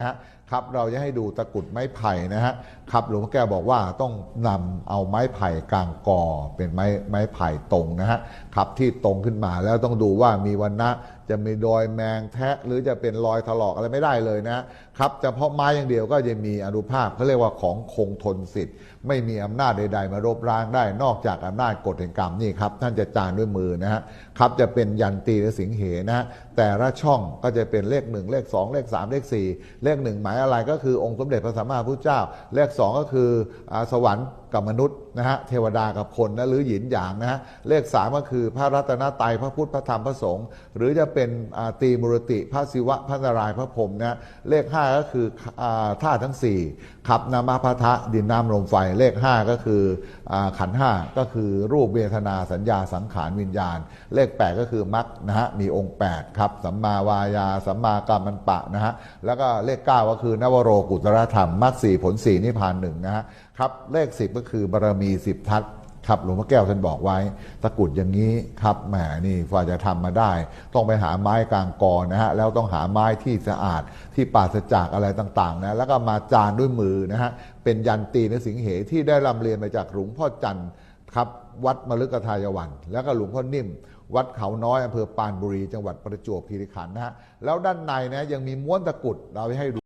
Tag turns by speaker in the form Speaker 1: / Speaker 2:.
Speaker 1: นะครับเราจะให้ดูตะกุดไม้ไผ่นะฮะครับหลวงพ่อแก้วบอกว่าต้องนำเอาไม้ไผ่กลางกอเป็นไม้ไม้ไผ่ตรงนะฮะครับที่ตรงขึ้นมาแล้วต้องดูว่ามีวันนะ จะมีรอยแมงแทะหรือจะเป็นรอยถลอกอะไรไม่ได้เลยนะครับเฉพาะไม้อย่างเดียวก็จะมีอนุภาพเขาเรียกว่าของคงทนสิทธิ์ ไม่มีอำนาจใด ๆ มารบร้างได้นอกจากอำนาจกฎแห่งกรรมนี่ครับท่านจะจานด้วยมือนะฮะครับจะเป็นยันตีหรือสิงเหนะฮะแต่ละช่องก็จะเป็นเลขหนึ่งเลขสองเลขสามเลขสี่เลขหนึ่งหมายอะไรก็คือองค์สมเด็จพระสัมมาสัมพุทธเจ้า เลขสองก็คืออสวรรค์กับมนุษย์นะฮะเทวดากับคนนะหรือหยินหยางนะฮะเลขสามก็คือพระรัตนตรัยพระพุทธพระธรรมพระสงฆ์หรือจะเป็นตีมุรติพระศิวะพระนารายณ์พระพรหมนะฮะเลขห้าก็คืออ่าทั้งสี่ขับนามาพะทะดินน้ำลมไฟเลขห้าก็คือขันห้าก็คือรูปเวทนาสัญญาสังขารวิญญาณ เลข8ก็คือมรรคนะฮะมีองค์8ครับสัมมาวายาสัมมากรรมันปะนะฮะแล้วก็เลข9ก็คือนวโรกุตรธรรมมรรคสี่ผลสี่นิพพานหนึ่งนะฮะครับเลข10ก็คือบารมี10ทัศครับหลวงพ่อแก้วท่านบอกไว้ ตะกุดอย่างนี้ครับแหมนี่กว่าจะทำมาได้ ต้องไปหาไม้กลางกอนะฮะแล้วต้องหาไม้ที่สะอาดที่ปราศจากอะไรต่างๆนะแล้วก็มาจานด้วยมือนะฮะเป็นยันตีนสิงเหที่ได้ร่ำเรียนมาจากหลวงพ่อจันทร์ครับวัดมฤคทายวัน แล้วก็หลวงพ่อนิ่ม วัดเขาน้อยอำเภอปานบุรี จังหวัดประจวบคีรีขันธ์นะฮะแล้วด้านในนะยังมีม้วนตะกุดเราให้ดู